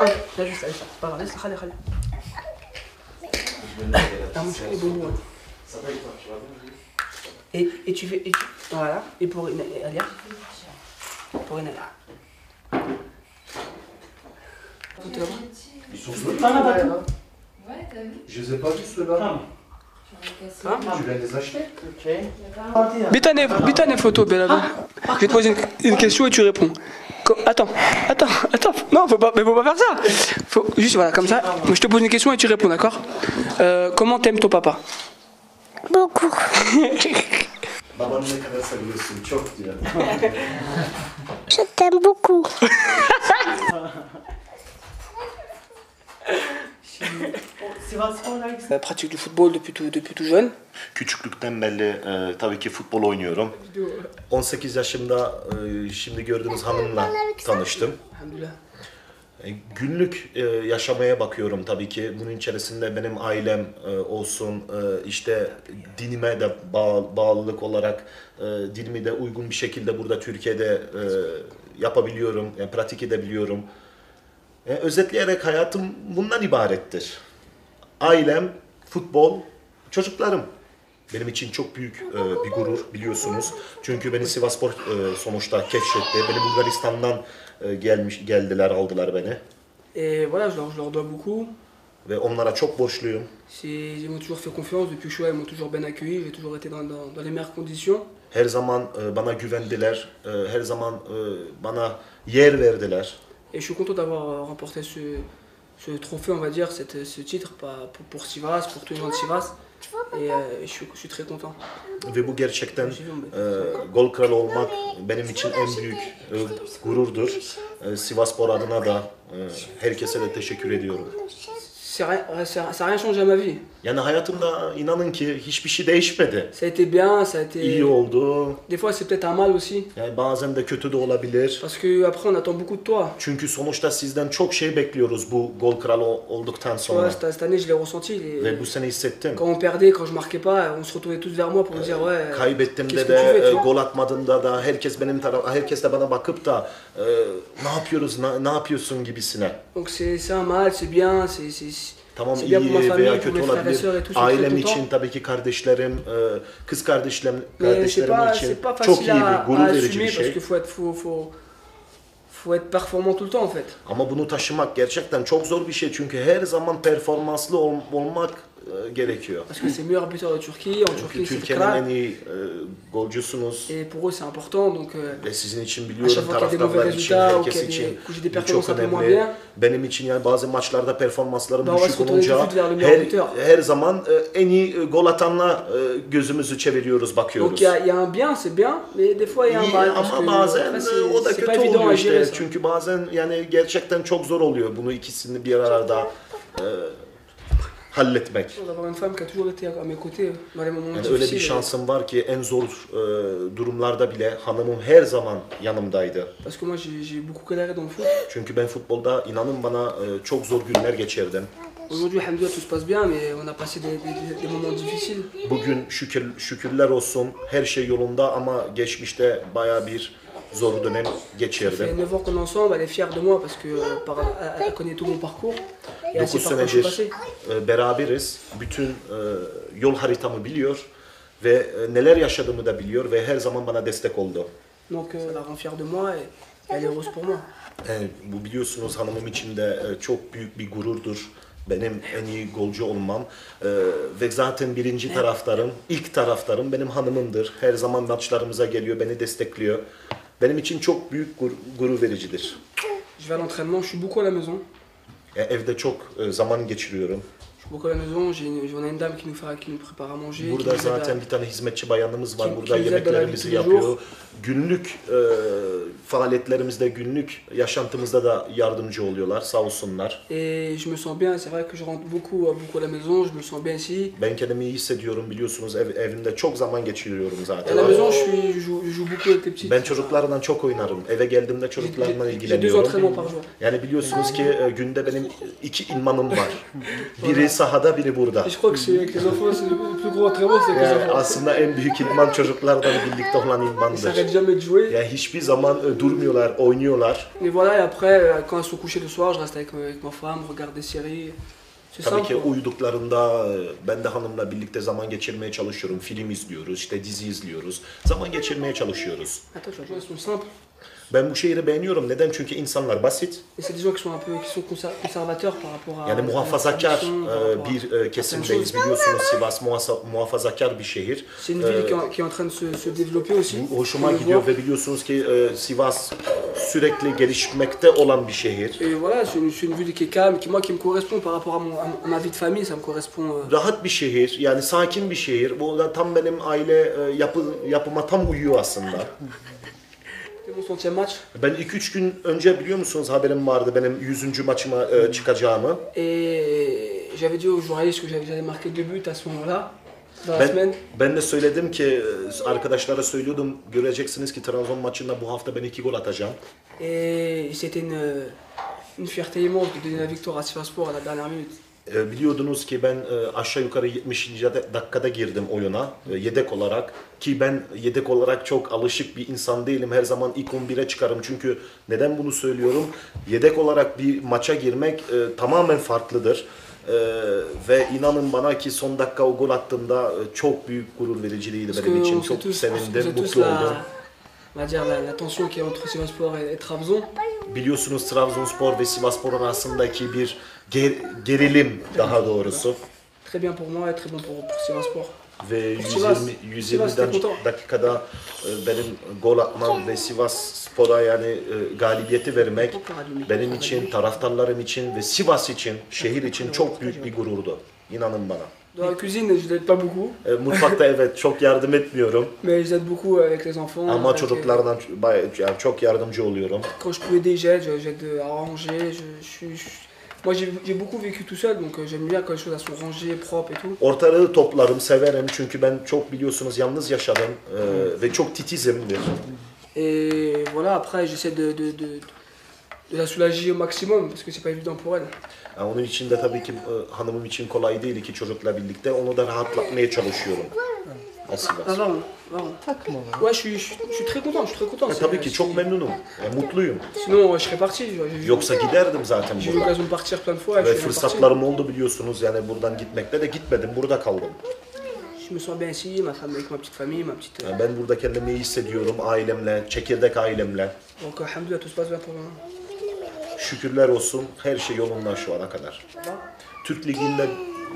Ah, là juste, allez, c'est pas grave, laisse, allez, allez. Ah, mon chéri, les bonbons. ouais. Et, et tu fais. Et tu, voilà. Et pour une. Alia Pour une. Photo là-bas. Ils sont ceux-là, là. Je les ai pas vus ceux-là. Hein Tu viens de les acheter Bitane, bitane photo, Bella. Je vais te poser une, une question et tu réponds. Attends, attends, attends. Non, faut pas, mais faut pas faire ça. Faut, juste voilà, comme ça. Moi, je te pose une question et tu réponds, d'accord? Euh, Comment t'aimes ton papa? Beaucoup. Babanı ne kadar t'aime beaucoup. La pratique du football depuis tout, depuis tout jeune. Küçüklükten belli e, tabii ki futbol oynuyorum. 18 yaşımda e, şimdi gördüğünüz hanımla tanıştım. Alhamdulillah. E, Günlük e, yaşamaya bakıyorum tabii ki. Bunun içerisinde benim ailem e, olsun, e, işte dinime de bağ- bağlılık olarak e, dinimi de uygun bir şekilde burada Türkiye'de e, yapabiliyorum, yani pratik edebiliyorum. E, özetleyerek hayatım bundan ibarettir. Ailem, futbol, çocuklarım. Benim için çok büyük e, bir gurur biliyorsunuz. Çünkü beni Sivaspor e, sonuçta keşfetti. Beni Bulgaristan'dan e, gelmiş geldiler, aldılar beni. Et voilà, je leur, je leur dois beaucoup. Ve onlara çok borçluyum. C'est- Ils m'ont toujours fait confiance depuis que je suis là, ils m'ont toujours bien accueilli, j'ai toujours été dans, dans, dans les meilleures conditions. Her zaman e, bana güvendiler. E, her zaman e, bana yer verdiler. Et je suis content d'avoir euh, remporté ce, ce trophée, on va dire, cette, ce titre pas- pour, pour Sivas, pour tous les gens de Sivas. Et euh, je, suis, je suis très content. Ve bu gerçekten e, gol kralı olmak benim için en büyük e, gururdur. E, Sivaspor adına da e, herkese de teşekkür ediyorum. Ouais, ça rien changé à ma vie. Yani hayatımda inanın ki hiçbir şey değişmedi. Ça a été bien, ça a été. İyi oldu. Des fois, c'est peut-être un mal aussi. Yani bazen de kötü de olabilir. Parce que après, on attend beaucoup de toi. Çünkü sonuçta sizden çok şey bekliyoruz bu gol kralı olduktan sonra. cette, cette année, je l'ai ressenti. les- Ve bu sene hissettim. Quand on perdait, quand je marquais pas, on se retrouvait tous vers moi pour me dire ouais. Kaybettim qu'est-ce de e, vois gol atmadığımda da herkes benim taraf herkes de bana bakıp da e, ne yapıyoruz ne, ne yapıyorsun gibisine. Donc c'est un mal, c'est bien, c'est c'est- Tamam iyi veya kötü olabilir. Ailem için tabii ki kardeşlerim, e, kız kardeşlerim, c'est kardeşlerim pas, için çok iyi bir gurur verici bir şey. faut être performant tout le temps en fait. Ama bunu taşımak gerçekten çok zor bir şey çünkü her zaman performanslı ol- olmak e, gerekiyor. Parce que c'est le meilleur buteur de Turquie, en Turquie c'est Türkiye'nin en crack. iyi e, golcüsünüz. Et pour eux c'est important donc euh, Ve sizin için à chaque biliyorum fois qu'il y a des mauvais taraftarlar için, résultats ou herkes qu'il y a için des, bu performances çok un peu moins önemli. bien, Benim için yani bazı maçlarda performanslarım Ben, düşük de olunca le meilleur her, buteur. her zaman e, en iyi e, gol atanla e, gözümüzü çeviriyoruz, bakıyoruz. donc il y, a- il y a un bien, c'est bien, mais des fois il y a un İyi mal. parce ama que bazen après, e, c'est- o da c'est pas kötü évident oluyor à gérer işte. ça. Çünkü bazen yani gerçekten çok zor oluyor bunu ikisini bir arada e, halletmek. Une femme qui a toujours été à mes côtés dans les moments Yani öyle bir difficiles. şansım var ki en zor e, durumlarda bile hanımım her zaman yanımdaydı. Parce que moi j'ai j'ai beaucoup galéré dans le foot. Çünkü ben futbolda inanın bana e, çok zor günler geçirdim. Aujourd'hui, alhamdoulilah, tout se passe bien, mais on a passé des, des- des moments difficiles. Bugün şükür şükürler olsun her şey yolunda ama geçmişte baya bir zor dönem Ça fait geçirdim. 9 ans qu'on est ensemble, elle est fière de moi parce que euh, par- elle, connaît tout mon parcours et elle 9 sait par quoi je suis senedir passé. e, beraberiz. Bütün e, yol haritamı biliyor ve e, neler yaşadığımı da biliyor ve her zaman bana destek oldu. Donc euh, elle la rend fière de moi et elle est heureuse pour moi. Yani bu biliyorsunuz hanımım için de e, çok büyük bir gururdur. Benim en iyi golcü olmam E, ve zaten birinci taraftarım, ilk taraftarım benim hanımımdır. Her zaman maçlarımıza geliyor, beni destekliyor. Benim için çok büyük gur- gurur vericidir. Je vais à l'entraînement, je suis beaucoup à la maison. E, evde çok e, zaman geçiriyorum. Je beaucoup à la maison, j'ai une, on a une dame qui nous, fait, qui nous prépare à manger. Burada zaten bir tane hizmetçi bayanımız var. Kim- Burada kim yemeklerimizi yapıyor. Günlük e, faaliyetlerimizde, günlük yaşantımızda da yardımcı oluyorlar. Sağ olsunlar. Et je me sens bien, c'est vrai que je rentre beaucoup, beaucoup à la maison, je me sens bien ici. Ben kendimi iyi hissediyorum biliyorsunuz. Ev, evimde çok zaman geçiriyorum zaten. à la maison, je, suis, je, joue, je joue beaucoup avec les petits. Ben çocuklarla çok oynarım. Eve geldiğimde çocuklarla ilgileniyorum. Yani biliyorsunuz ki e, günde benim iki ilmanım var. Biri Biri sahada biri burada. Et je crois que c'est avec les enfants, c'est le le plus gros entraînement, c'est avec les Yani enfants. aslında en büyük idman çocuklardan birlikte olan Ils idmandır. s'arrêtent jamais de jouer. Yani hiçbir zaman e, durmuyorlar, oynuyorlar. Et voilà, et après, euh, quand ils sont couchés le soir, je reste avec, avec ma femme, regarde des séries. C'est Tabii simple. ki quoi. uyuduklarında e, ben de hanımla birlikte zaman geçirmeye çalışıyorum. Film izliyoruz, işte dizi izliyoruz. Zaman geçirmeye çalışıyoruz. Attends, tu vas jouer, ils sont simples. Ben bu şehri beğeniyorum. Neden? Çünkü insanlar basit. Yani muhafazakar e, bir e, kesimdeyiz. Biliyorsunuz Sivas muhafazakar bir şehir. Bu hoşuma gidiyor ve biliyorsunuz ki e, Sivas sürekli gelişmekte olan bir şehir. Rahat bir şehir, yani sakin bir şehir. Bu da tam benim aile e, yapı, yapıma tam uyuyor aslında. Mon centième match. Ben 2-3 gün önce biliyor musunuz haberim vardı benim 100. maçıma e, çıkacağımı. Et j'avais dit aux journalistes que j'avais marquer deux buts à ce moment-là, dans la Ben, semaine. ben de söyledim ki e, arkadaşlara söylüyordum göreceksiniz ki Trabzon maçında bu hafta ben 2 gol atacağım. Et c'était une, une fierté immense de donner la victoire à Sivasspor à la dernière minute. E, biliyordunuz ki ben e, aşağı yukarı 70. dakikada girdim oyuna e, yedek olarak. Ki ben yedek olarak çok alışık bir insan değilim. Her zaman ilk 11'e çıkarım. Çünkü neden bunu söylüyorum? Yedek olarak bir maça girmek e, tamamen farklıdır. E, ve inanın bana ki son dakika o gol attığımda çok büyük gurur vericiydi benim için. Çok sevindim, mutlu oldum. On va dire la, la tension qui est entre Sivasspor et, et Trabzon. Biliyorsunuz Trabzonspor ve Sivasspor arasındaki bir ger- gerilim daha doğrusu. Très bien pour moi et très bon pour, pour Sivasspor. Ve Sivas- 120 Sivas 120'den Teknoto. dakikada e, benim gol atmam ve Sivas Spor'a yani e, galibiyeti vermek benim için, taraftarlarım için ve Sivas için, şehir için çok büyük bir gururdu. İnanın bana. Dans la cuisine, je l'aide pas beaucoup, E, Mutfakta evet çok yardım etmiyorum mais je l'aide beaucoup avec les enfants. ama avec, çocuklardan bay- yani çok yardımcı oluyorum. Quand je peux aider, j'aide, je- j'aide à ranger. Je, je suis, je- moi, j'ai j'ai beaucoup vécu tout seul, donc euh, j'aime bien quand les choses elles sont rangées, propres et tout. Ortalığı toplarım, severim çünkü ben çok biliyorsunuz yalnız yaşadım e, ve çok titizimdir. Et voilà, après, j'essaie de, de, de, de la soulager au maximum, parce que c'est pas évident pour elle. Yani onun için de tabii ki e, hanımım için kolay değil iki çocukla birlikte. Onu da rahatlatmaya çalışıyorum. Aslında. Vraiment, vraiment. Ouais, je suis, je, suis- je suis très content, je suis très content. E, c'est- tabii ki çok c'est- memnunum. E, mutluyum. Sinon, euh, je serais parti. J'ai- j'ai- Yoksa giderdim zaten J'ai eu buradan. l'occasion de partir plein de fois. et Ve je suis jamais parti. fırsatlarım oldu biliyorsunuz yani buradan gitmekte de gitmedim. Burada kaldım. Je me sens bien ici, ma femme avec ma petite famille, ma petite. euh, Yani ben burada kendimi iyi hissediyorum ailemle, çekirdek ailemle. Donc, euh, alhamdoulilah, tout se passe bien pour moi. Şükürler olsun her şey yolunda şu ana kadar. Türk Ligi'nde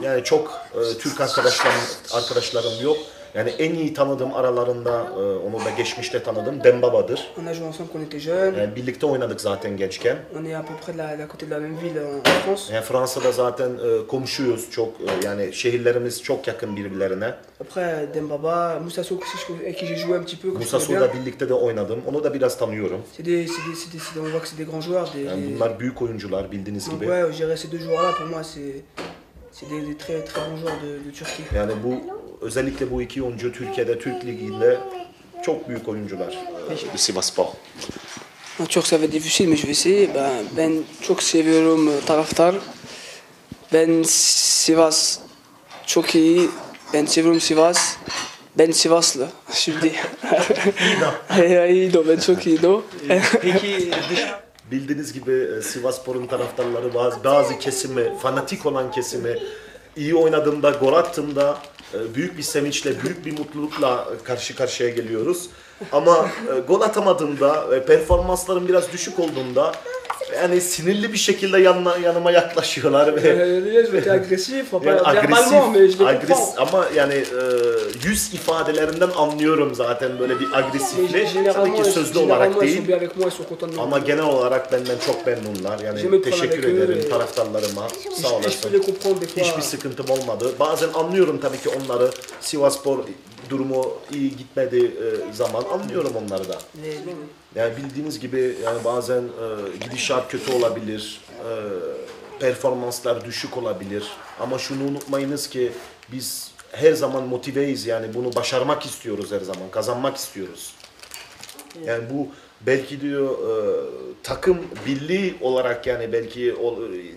yani çok e, Türk arkadaşlarım, arkadaşlarım yok. Yani en iyi tanıdığım aralarında e, onu da geçmişte tanıdım Dembaba'dır. On a joué ensemble quand on était jeunes. Yani birlikte oynadık zaten gençken. On est à peu près de la, de la côté de la même ville en, en France. Yani Fransa'da zaten e, komşuyuz çok e, yani şehirlerimiz çok yakın birbirlerine. Après, Dembaba, Moussa Sow aussi, je- avec qui j'ai joué un petit peu. que je Musa connais bien. Su'da birlikte de oynadım. Onu da biraz tanıyorum. C'est des, c'est des, c'est des, c'est des- on voit que c'est des grands joueurs. Des, Yani des- bunlar büyük oyuncular bildiğiniz Donc gibi. ouais, je dirais ces deux joueurs-là, pour moi, c'est c'est des, des très, très bons joueurs de, de Turquie. Yani bu özellikle bu iki oyuncu Türkiye'de Türk Ligi'nde çok büyük oyuncular. Turc, ça va être difficile, mais je vais essayer. Ben, ben çok seviyorum taraftar. Ben Sivas çok iyi. Ben seviyorum Sivas. Ben Sivaslı şimdi. iyi do, ben çok iyi do. Peki Bildiğiniz gibi e, Sivasspor'un taraftarları bazı, bazı kesimi, fanatik olan kesimi iyi oynadığımda, gol attığımda e, büyük bir sevinçle, büyük bir mutlulukla karşı karşıya geliyoruz. Ama e, gol atamadığımda, performanslarım biraz düşük olduğunda yani sinirli bir şekilde yanına, yanıma yaklaşıyorlar ve agressif, enfin, yani agresif, verbalement, mais je les agres, comprends. ama yani e, yüz ifadelerinden anlıyorum zaten böyle bir Mais agresifliği. Tabii ki sözlü olarak değil. Ama genel olarak benden çok memnunlar. Yani teşekkür ederim taraftarlarıma. Sağ olasın. Hiçbir sıkıntım olmadı. Bazen anlıyorum tabii ki onları. Sivasspor durumu iyi gitmedi e, zaman anlıyorum onları da. Bon, Yani bildiğiniz gibi yani bazen e, gidişat kötü olabilir. E, performanslar düşük olabilir. Ama şunu unutmayınız ki biz her zaman motiveyiz yani bunu başarmak istiyoruz her zaman. Kazanmak istiyoruz. Yani bu belki diyor e, takım birliği olarak yani belki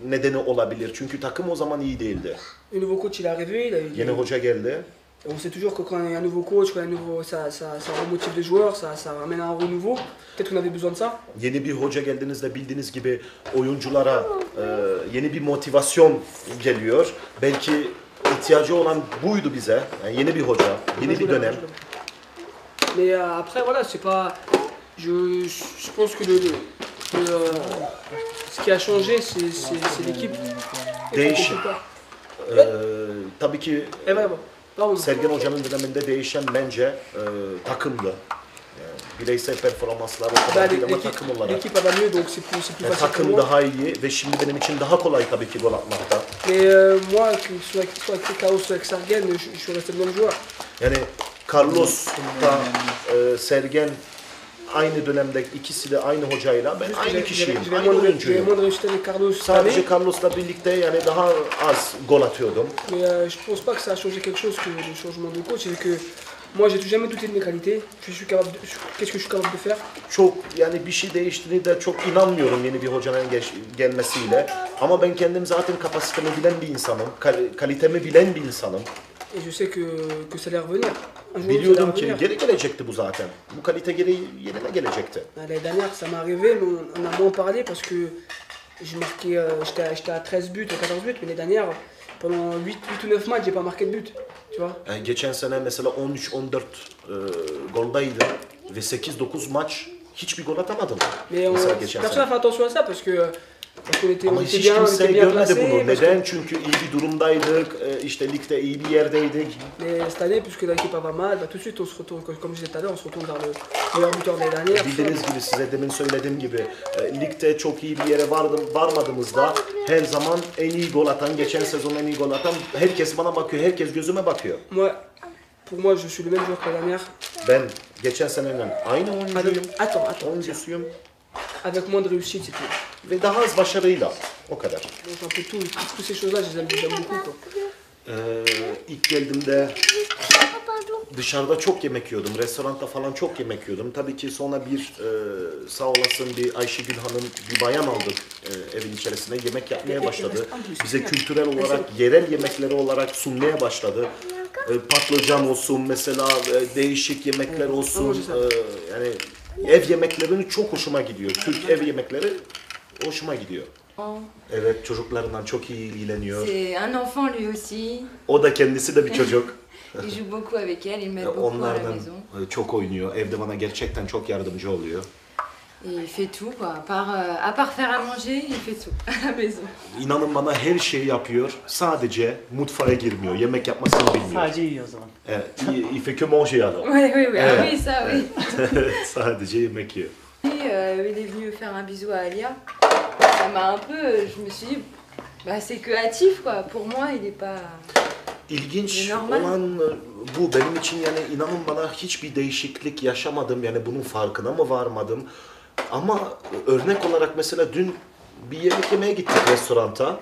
nedeni olabilir. Çünkü takım o zaman iyi değildi. Il a, Yeni hoca geldi. On sait toujours que quand il y a un nouveau coach, quand il y a un nouveau, ça, ça, ça remotive les joueurs, ça, ça ramène un renouveau. Peut-être qu'on avait besoin de ça. Yeni bir hoca geldiğinizde bildiğiniz gibi oyunculara e, yeni bir motivasyon geliyor. Belki ihtiyacı olan buydu bize. Yani yeni bir hoca, yeni bir dönem. Mais euh, après, voilà, c'est pas. Je, je pense que le, le- le, euh, ce qui a changé, c'est l'équipe. Değişim. pas. E, tabii ki Et Pardon. Sergen Hoca'nın döneminde değişen bence e, takımdı. Yani bireysel performanslar o kadar değil ama takım olarak. l'équipe va mieux, donc c'est plus, c'est plus Yani facile pour takım moi. daha iyi ve şimdi benim için daha kolay tabii ki gol atmakta. Mais euh, moi, que ce soit avec, soit avec Chaos, soit avec Sargen, je, je suis resté le même joueur. Yani Carlos da e, Sergen aynı dönemde ikisi de aynı hocayla ben aynı kişiyim, aynı oyuncuyum. Sadece. Carlos'la birlikte yani daha az gol atıyordum. Mais euh, je pense pas que ça a changé quelque chose que le changement de coach. C'est que moi, j'ai jamais douté de mes qualités. Je suis capable de- Qu'est-ce que je suis capable de faire Çok yani bir şey değiştiğini de çok inanmıyorum yeni bir hocanın geç- gelmesiyle. Ama ben kendim zaten kapasitemi bilen bir insanım, kal- kalitemi bilen bir insanım. Et je sais que, que ça allait revenir. Biliyordum ki revenir. geri gelecekti bu zaten. Bu kalite geri yerine gelecekti. L'année dernière, ça m'est arrivé, mais on, on a moins parlé parce que j'ai marqué, euh, j'étais à- j'étais à 13 buts, à 14 buts, mais l'année dernière, pendant 8, 8 ou 9 matchs, j'ai pas marqué de but. Tu vois Yani geçen sene mesela 13-14 e, goldaydım ve 8-9 maç hiçbir gol atamadım. Mais on, personne n'a fait attention à ça parce que on Ama hiç bien, on kimse était bien görmedi bunu. Neden? Çünkü iyi bir durumdaydık, e, işte ligde iyi bir yerdeydik. Mais cette année, puisque l'équipe va mal, bah, tout de suite on se retourne, comme je disais tout à l'heure, on se retourne vers le meilleur buteur de l'année dernière. Bildiğiniz gibi size demin söylediğim gibi e, ligde çok iyi bir yere vardım, varmadığımızda her zaman en iyi gol atan, geçen sezon en iyi gol atan herkes bana bakıyor, herkes gözüme bakıyor. Moi, pour moi, je suis le même joueur que l'année dernière, Ben geçen senenin aynı oyuncuyum, attends, attends, oyuncusuyum avec moins de réussite, c'est tout. ve daha az başarıyla. O kadar. Donc un peu tout, toutes ces choses-là, je les aime, je les aime beaucoup. Quoi. Ee, ilk geldiğimde dışarıda çok yemek yiyordum. Restoranda falan çok yemek yiyordum. Tabii ki sonra bir e, sağ olasın bir Ayşegül Hanım bir bayan aldık e, evin içerisine. Yemek yapmaya başladı. Bize kültürel olarak, yerel yemekleri olarak sunmaya başladı. E, patlıcan olsun mesela e, değişik yemekler olsun. E, yani ev yemeklerini çok hoşuma gidiyor. Türk ev yemekleri hoşuma gidiyor. Evet çocuklarından çok iyi ilgileniyor. C'est un enfant lui aussi. O da kendisi de bir çocuk. Il joue beaucoup avec elle, il m'aide beaucoup à la Onlardan maison. e, çok oynuyor. Evde bana gerçekten çok yardımcı oluyor. Et il fait tout, quoi. À part, euh, à part faire à manger, il fait tout à la maison. İnanın bana her şeyi yapıyor. Sadece mutfağa girmiyor. Yemek yapmasını bilmiyor. Sadece yiyor o zaman. Evet, il, il fait que manger alors. Oui, oui, oui. Ah oui, ça, oui. Sadece yemek yiyor. Et, euh, il est venu faire un bisou à Alia. Ça m'a un peu. Je me suis dit, bah, c'est que hâtif, quoi. Pour moi, il est pas. İlginç Normal. olan e, bu benim için yani inanın bana hiçbir değişiklik yaşamadım. Yani bunun farkına mı varmadım? Ama örnek olarak mesela dün bir yemek yemeye gittik restoranta.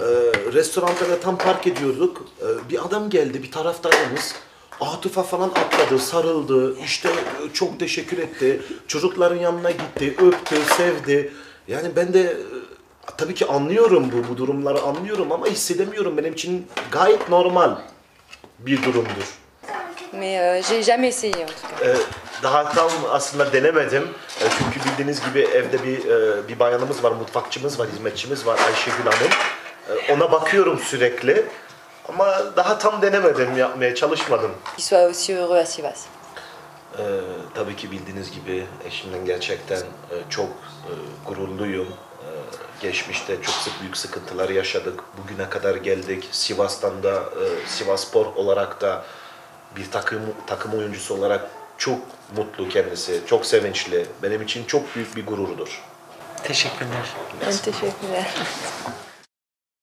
Ee, restoranda da tam park ediyorduk. Ee, bir adam geldi, bir taraftarımız. Atıfa falan atladı, sarıldı, işte e, çok teşekkür etti. Çocukların yanına gitti, öptü, sevdi. Yani ben de e, tabii ki anlıyorum bu, bu durumları anlıyorum ama hissedemiyorum. Benim için gayet normal bir durumdur. Mais euh, j'ai jamais essayé en tout cas. Ee, daha tam aslında denemedim. Ee, çünkü bildiğiniz gibi evde bir e, bir bayanımız var, mutfakçımız var, hizmetçimiz var Ayşegül Hanım. Ee, ona bakıyorum sürekli. Ama daha tam denemedim, yapmaya çalışmadım. Qu'il soit aussi heureux à Sivas. Ee, tabii ki bildiğiniz gibi eşimden gerçekten e, çok e, gururluyum. Ee, geçmişte çok sık büyük sıkıntılar yaşadık. Bugüne kadar geldik. Sivas'tan da e, Sivasspor olarak da bir takım takım oyuncusu olarak çok mutlu kendisi. Çok sevinçli. Benim için çok büyük bir gururdur. Teşekkürler. Teşekkürler.